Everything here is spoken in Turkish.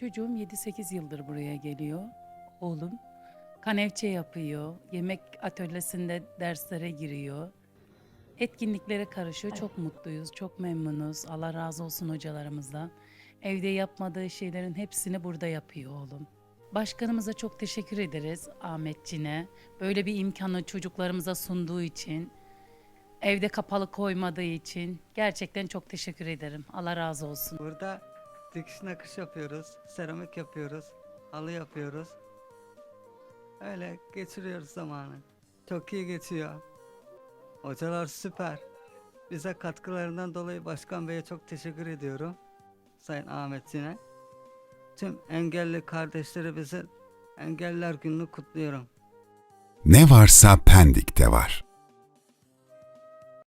Çocuğum 7-8 yıldır buraya geliyor. Oğlum kanevçe yapıyor. Yemek atölyesinde derslere giriyor. Etkinliklere karışıyor. Çok mutluyuz, çok memnunuz. Allah razı olsun hocalarımızdan. Evde yapmadığı şeylerin hepsini burada yapıyor oğlum. Başkanımıza çok teşekkür ederiz Ahmetçin'e. Böyle bir imkanı çocuklarımıza sunduğu için. Evde kapalı koymadığı için gerçekten çok teşekkür ederim. Allah razı olsun. Burada dikiş nakış yapıyoruz, seramik yapıyoruz, halı yapıyoruz. Öyle geçiriyoruz zamanı. Çok iyi geçiyor. Hocalar süper. Bize katkılarından dolayı Başkan Bey'e çok teşekkür ediyorum. Sayın Ahmetçin'e. Tüm engelli kardeşlerimizin Engelliler Günü'nü kutluyorum. Ne varsa Pendik'te var.